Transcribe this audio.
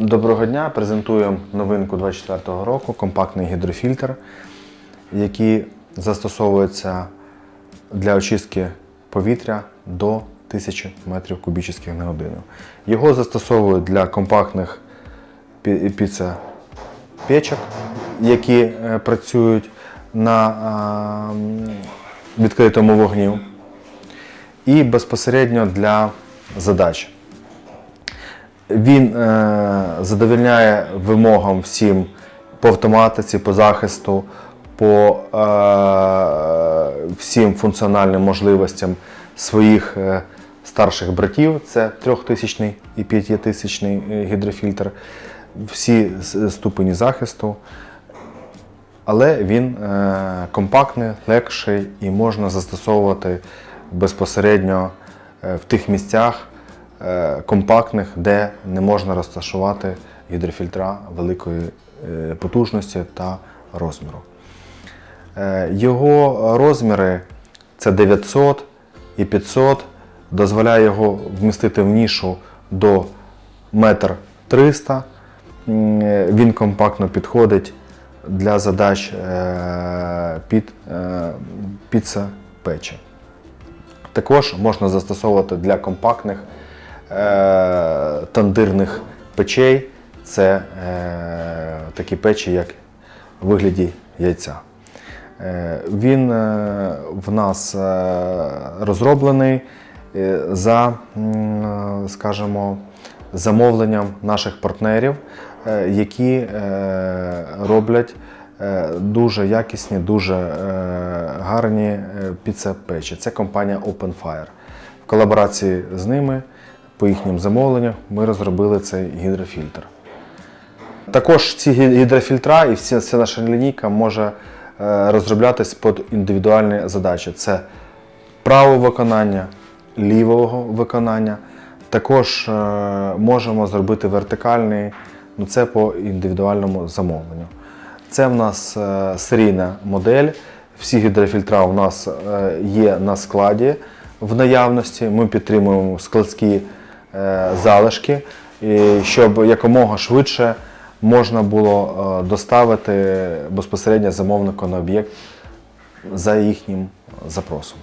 Доброго дня! Презентуємо новинку 24-го року компактний гідрофільтр, який застосовується для очистки повітря до 1000 метрів кубічних на годину. Його застосовують для компактних пі- піцепечок, які е, працюють на відкритому вогню, і безпосередньо для задач. Він е, задовільняє вимогам всім по автоматиці, по захисту, по е, всім функціональним можливостям своїх е, старших братів. Це трьохтисячний і п'ятитисячний е, гідрофільтр, всі ступені захисту. Але він е, компактний, легший і можна застосовувати безпосередньо е, в тих місцях компактних, де не можна розташувати гідрофільтра великої е, потужності та розміру. Е, Його розміри це 900 і 500, дозволяє його вмістити в нішу до 1,3 м. Е, Він компактно підходить для задач е, під е, піца-печі. Також можна застосовувати для компактних е, тандирних печей. Це е, такі печі, як в вигляді яйця. Е, Він е, в нас е, розроблений е, за, скажімо, замовленням наших партнерів, е, які е, роблять е, дуже якісні, дуже е, гарні е, піцепечі. Це компанія Open Fire. В колаборації з ними, по їхнім замовленням, ми розробили цей гідрофільтр. Також ці гідрофільтра і вся, вся наша лінійка може е, розроблятись під індивідуальні задачі. Це правого виконання, лівого виконання. Також е, можемо зробити вертикальний, ну це по індивідуальному замовленню. Це в нас е, серійна модель. Всі гідрофільтра у нас є на складі в наявності. Ми підтримуємо складські залишки, щоб якомога швидше можна було е, доставити безпосередньо замовнику на об'єкт за їхнім запросом.